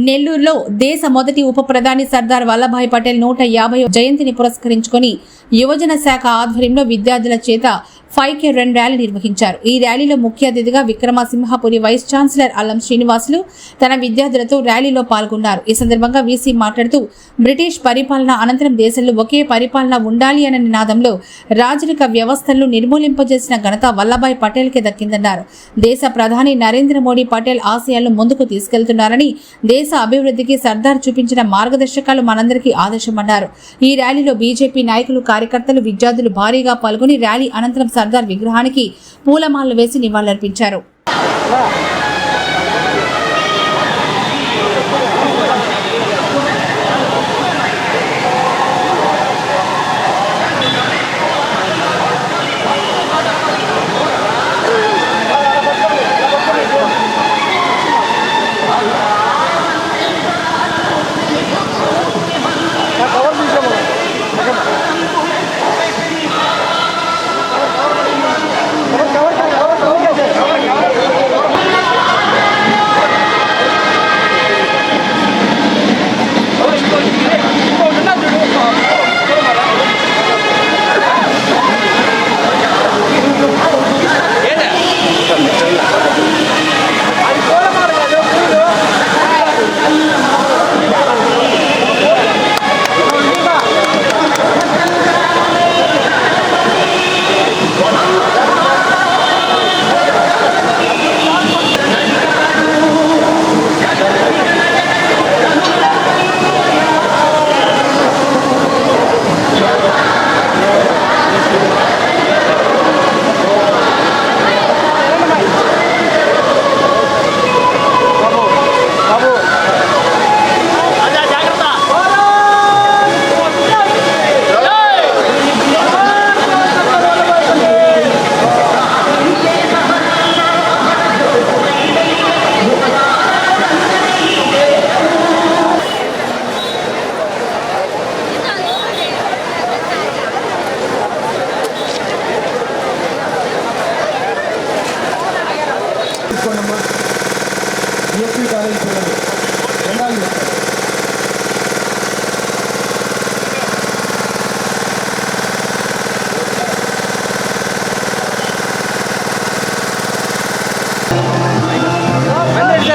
నెల్లూరులో దేశ మొదటి ఉప ప్రధాని సర్దార్ వల్లభాయ్ పటేల్ నూట యాభై జయంతిని పురస్కరించుకొని యువజన శాఖ ఆధ్వర్యంలో విద్యార్థుల చేత ఫైవ్ కే రన్ ర్యాలీ నిర్వహించారు. ఈ ర్యాలీలో ముఖ్య అతిథిగా విక్రమసింహపురి వైస్ ఛాన్సలర్ అల్లం శ్రీనివాసులు తన విద్యార్థులతో ర్యాలీలో పాల్గొన్నారు. ఈ సందర్భంగా వీసీ మాట్లాడుతూ బ్రిటిష్ పరిపాలన అనంతరం దేశంలో ఒకే పరిపాలన ఉండాలి అనే నినాదంలో రాజరిక వ్యవస్థలను నిర్మూలింపజేసిన ఘనత వల్లభాయ్ పటేల్కే దక్కిందన్నారు. దేశ ప్రధాని నరేంద్ర మోడీ పటేల్ ఆశయాలను ముందుకు తీసుకెళ్తున్నారని దేశ అభివృద్ధికి సర్దార్ చూపించిన మార్గదర్శకాలు మనందరికీ ఆదర్శమన్నారు. ఈ ర్యాలీలో బీజేపీ నాయకులు కార్యకర్తలు విద్యార్థులు భారీగా పాల్గొని ర్యాలీ అనంతరం సర్దార్ విగ్రహానికి పూలమాలలు వేసి నివాళులర్పించారు.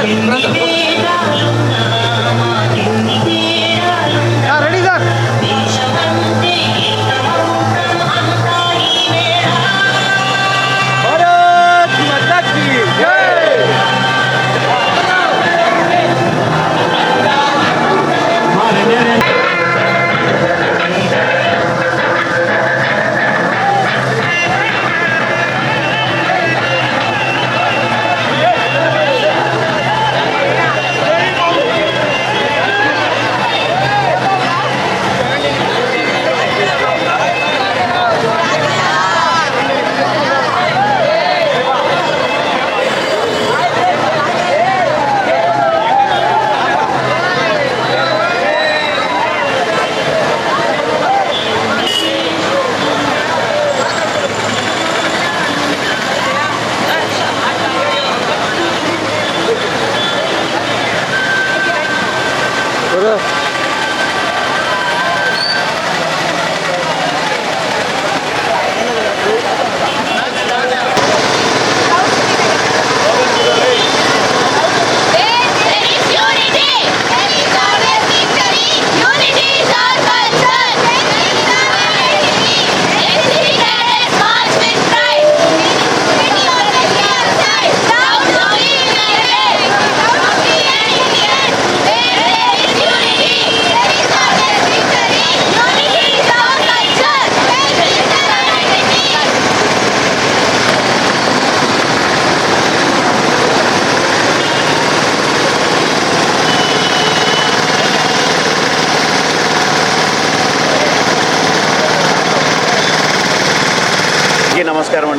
రెడీ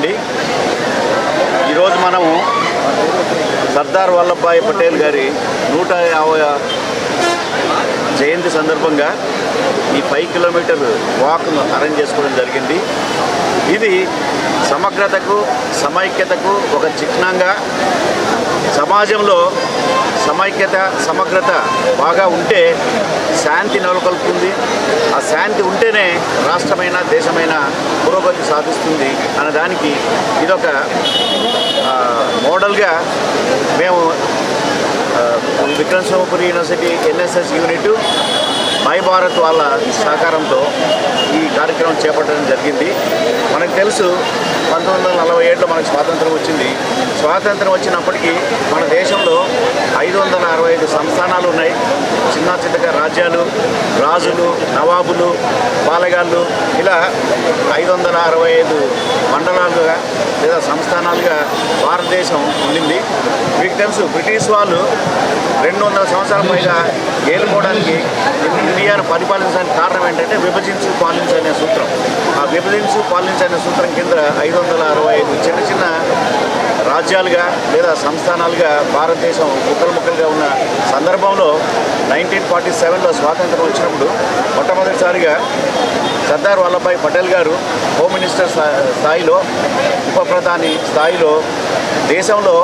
అండి ఈరోజు మనము సర్దార్ వల్లభాయ్ పటేల్ గారి నూట యాభై జయంతి సందర్భంగా ఈ ఫైవ్ కిలోమీటర్ వాక్ను అరేంజ్ చేసుకోవడం జరిగింది. ఇది సమగ్రతకు సమైక్యతకు ఒక చిహ్నంగా సమాజంలో సమైక్యత సమగ్రత బాగా ఉంటే శాంతి నెలకొల్పుతుంది. శాంతి ఉంటేనే రాష్ట్రమైన దేశమైన పురోగతి సాధిస్తుంది అనే దానికి ఇదొక మోడల్గా మేము Vikram Simhapuri university NSS unit my Bharat వాళ్ళ సహకారంతో ఈ కార్యక్రమం చేపట్టడం జరిగింది. మనకు తెలుసు పంతొమ్మిది వందల నలభై ఏడులో మనకు స్వాతంత్రం వచ్చింది. స్వాతంత్రం వచ్చినప్పటికీ మన దేశంలో ఐదు వందల అరవై ఐదు సంస్థానాలు ఉన్నాయి. చిన్న చిన్నగా రాజ్యాలు రాజులు నవాబులు పాలెగాళ్ళు ఇలా ఐదు వందల అరవై ఐదు మండలాలుగా లేదా సంస్థానాలుగా భారతదేశం ఉండింది. మీకు తెలుసు బ్రిటిష్ వాళ్ళు రెండు వందల సంవత్సరాల పైగా ఏలుకోవడానికి ఇండియాను పరిపాలించడానికి కారణం ఏంటంటే విభజించు పాలించు అనే సూత్రం. ఆ విభజించు పాలించు అనే సూత్రం కింద ఐదు వందల అరవై ఐదు చిన్న చిన్న రాజ్యాలుగా లేదా సంస్థానాలుగా భారతదేశం ముక్కలు ముక్కలుగా ఉన్న సందర్భంలో నైన్టీన్ ఫార్టీ సెవెన్లో స్వాతంత్రం వచ్చినప్పుడు మొట్టమొదటిసారిగా సర్దార్ వల్లభాయ్ పటేల్ గారు హోమ్ మినిస్టర్ స్థాయిలో ఉప ప్రధాని స్థాయిలో దేశంలో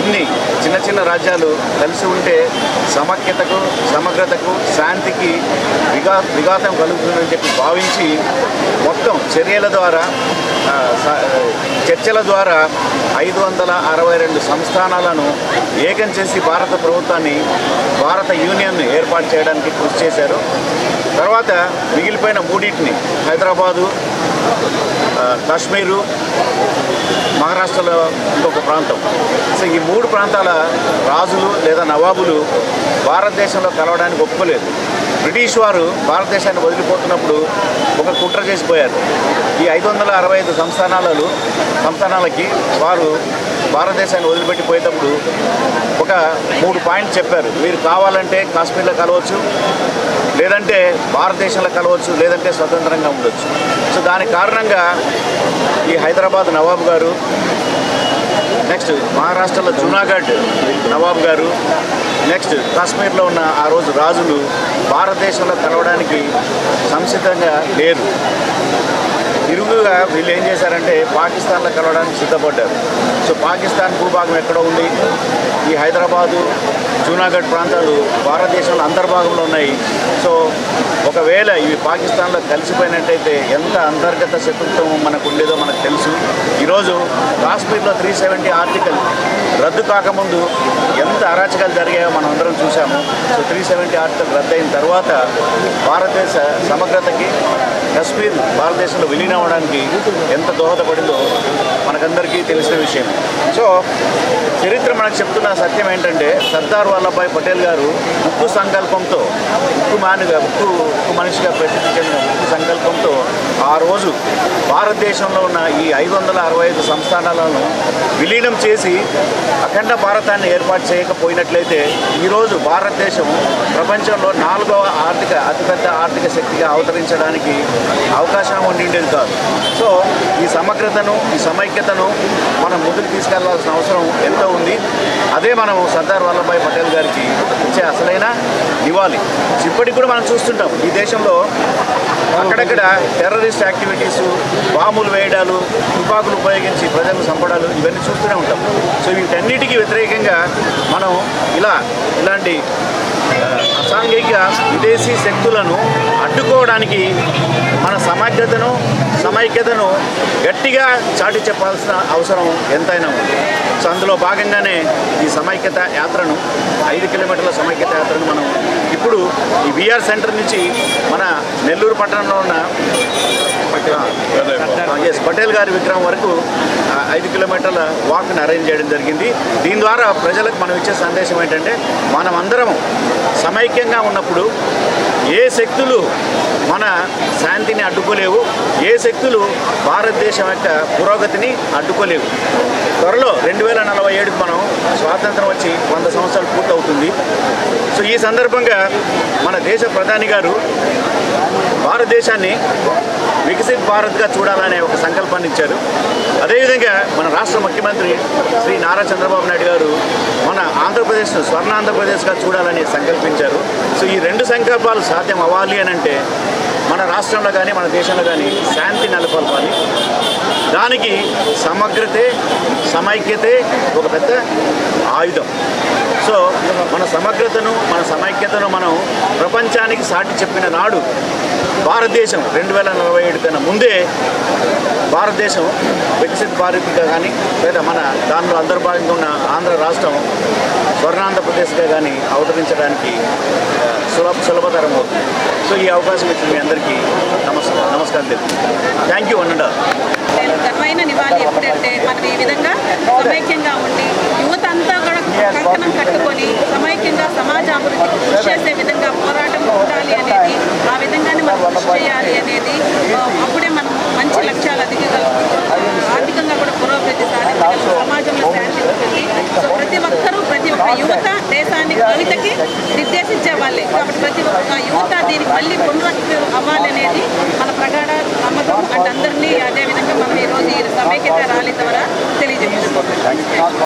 ఇన్ని చిన్న చిన్న రాజ్యాలు కలిసి ఉంటే సమైక్యతకు సమగ్రతకు శాంతికి విఘా విఘాతం కలుగుతుందని చెప్పి భావించి మొత్తం చర్యల ద్వారా చర్చల ద్వారా ఐదు వందల అరవై రెండు సంస్థానాలను ఏకం చేసి భారత ప్రభుత్వాన్ని భారత యూనియన్ ఏర్పాటు చేయడానికి కృషి చేశారు. తర్వాత మిగిలిపోయిన మూడింటిని హైదరాబాదు కాశ్మీరు మహారాష్ట్రలో ఇంకొక ప్రాంతం. సో ఈ మూడు ప్రాంతాల రాజులు లేదా నవాబులు భారతదేశంలో కలవడానికి ఒప్పుకోలేదు. బ్రిటిష్ వారు భారతదేశాన్ని వదిలిపోతున్నప్పుడు ఒక కుట్ర చేసిపోయారు. ఈ ఐదు వందల అరవై ఐదు సంస్థానాలలో సంస్థానాలకి వారు భారతదేశాన్ని వదిలిపెట్టి పోయేటప్పుడు ఒక మూడు పాయింట్స్ చెప్పారు. మీరు కావాలంటే కాశ్మీర్లో కలవచ్చు లేదంటే భారతదేశంలో కలవచ్చు లేదంటే స్వతంత్రంగా ఉండొచ్చు. సో దాని కారణంగా ఈ హైదరాబాద్ నవాబు గారు నెక్స్ట్ మహారాష్ట్రలో జూనాగఢ్ నవాబ్ గారు నెక్స్ట్ కాశ్మీర్లో ఉన్న ఆ రోజు రాజులు భారతదేశంలో కలవడానికి సంసిద్ధంగా లేరు. ఇరువుగా వీళ్ళు ఏం చేశారంటే పాకిస్తాన్లో కలవడానికి సిద్ధపడ్డారు. సో పాకిస్తాన్ భూభాగం ఎక్కడో ఉంది. ఈ హైదరాబాదు జూనాగఢ్ ప్రాంతాలు భారతదేశంలో అంతర్భాగంలో ఉన్నాయి. సో ఒకవేళ ఇవి పాకిస్తాన్లో కలిసిపోయినట్టయితే ఎంత అంతర్గత శత్రుత్వం మనకు ఉండేదో మనకు తెలుసు. ఈరోజు కాశ్మీర్లో త్రీ సెవెంటీ ఆర్టికల్ రద్దు కాకముందు ఎంత అరాచకాలు జరిగాయో మనం అందరం చూసాము సో త్రీ సెవెంటీ ఆర్టికల్ రద్దయిన తర్వాత భారతదేశ సమగ్రతకి కశ్మీర్ భారతదేశంలో విలీనం అవడానికి ఎంత దోహదపడిందో మనకందరికీ తెలిసిన విషయం. సో చరిత్ర మనకు చెప్తున్న సత్యం ఏంటంటే సర్దార్ వల్లభాయ్ పటేల్ గారు ఉక్కు సంకల్పంతో ఉక్కు మానిగా ఉక్కు ఉక్కు మనిషిగా ప్రసిద్ధి చెందిన ఉక్కు సంకల్పంతో ఆ రోజు భారతదేశంలో ఉన్న ఈ ఐదు వందల అరవై ఐదు సంస్థానాలను విలీనం చేసి అఖండ భారతాన్ని ఏర్పాటు చేయకపోయినట్లయితే ఈరోజు భారతదేశం ప్రపంచంలో నాలుగవ ఆర్థిక అతిపెద్ద ఆర్థిక శక్తిగా అవతరించడానికి అవకాశం ఉండిండేది కాదు. సో ఈ సమగ్రతను ఈ సమైక్యతను మనం ముందుకు తీసుకెళ్ళాల్సిన అవసరం ఎంతో ఉంది. అదే మనం సర్దార్ వల్లభాయ్ పటేల్ గారికి ఇచ్చే అసలైన ఇవ్వాలి ఇప్పటికి కూడా మనం చూస్తుంటాం ఈ దేశంలో అక్కడక్కడ టెర్రరిస్ట్ యాక్టివిటీస్ బాంబులు వేయడాలు తుపాకులు ఉపయోగించి ప్రజలను చంపడాలు ఇవన్నీ చూస్తూనే ఉంటాం. సో వీటన్నిటికీ వ్యతిరేకంగా మనం ఇలా ఇలాంటి అసాంఘిక విదేశీ శక్తులను అడ్డుకోవడానికి మన సమైక్యతను సమైక్యతను గట్టిగా చాటి చెప్పాల్సిన అవసరం ఎంతైనా ఉంది. సో అందులో భాగంగానే ఈ సమైక్యత యాత్రను ఐదు కిలోమీటర్ల సమైక్యత యాత్రను మనం ఇప్పుడు ఈ విఆర్ సెంటర్ నుంచి మన నెల్లూరు పట్టణంలో ఉన్న ఎస్ పటేల్ గారి విగ్రహం వరకు ఐదు కిలోమీటర్ల వాక్ని అరేంజ్ చేయడం జరిగింది. దీని ద్వారా ప్రజలకు మనం ఇచ్చే సందేశం ఏంటంటే మనమందరం సమైక్యంగా ఉన్నప్పుడు ఏ శక్తులు మన శాంతిని అడ్డుకోలేవు ఏ శక్తులు భారతదేశం యొక్క పురోగతిని అడ్డుకోలేవు. త్వరలో రెండు వేల నలభై ఏడుకి మనం స్వాతంత్రం వచ్చి వంద సంవత్సరాలు పూర్తవుతుంది. సో ఈ సందర్భంగా మన దేశ ప్రధాని గారు భారతదేశాన్ని వికసిత్ భారత్గా చూడాలనే ఒక సంకల్పాన్ని ఇచ్చారు. అదేవిధంగా మన రాష్ట్ర ముఖ్యమంత్రి శ్రీ నారా చంద్రబాబు నాయుడు గారు మన ఆంధ్రప్రదేశ్ను స్వర్ణ ఆంధ్రప్రదేశ్గా చూడాలని సంకల్పించారు. సో ఈ రెండు సంకల్పాలు సాధ్యం అవ్వాలి అని అంటే మన రాష్ట్రంలో కానీ మన దేశంలో కానీ శాంతి నెలకొల్పాలి. దానికి సమగ్రతే సమైక్యతే ఒక పెద్ద ఆయుధం. సో మన సమగ్రతను మన సమైక్యతను మనం ప్రపంచానికి సాటి చెప్పిన నాడు భారతదేశం రెండు వేల నలభై ఏడు కన్నా ముందే భారతదేశం వికసిత భారత్గా కానీ లేదా మన దానిలో అంతర్భాగంగా ఉన్న ఆంధ్ర రాష్ట్రం స్వర్ణాంధ్రప్రదేశ్గా కానీ అవతరించడానికి సులభ సులభతరం అవుతుంది. సో ఈ అవకాశం ఇచ్చిన మీ అందరికీ నమస్కారం నమస్కారం తెలుపు థ్యాంక్ యూ అన్నడా వాళ్ళు ఎప్పుడంటే మనం ఈ విధంగా సమైక్యంగా ఉండి యువత అంతా కూడా కంకణం కట్టుకొని సమైక్యంగా సమాజ అభివృద్ధికి కృషి చేసే విధంగా పోరాటం ఉండాలి అనేది ఆ విధంగానే మనం కృషి చేయాలి అనేది అప్పుడే మనం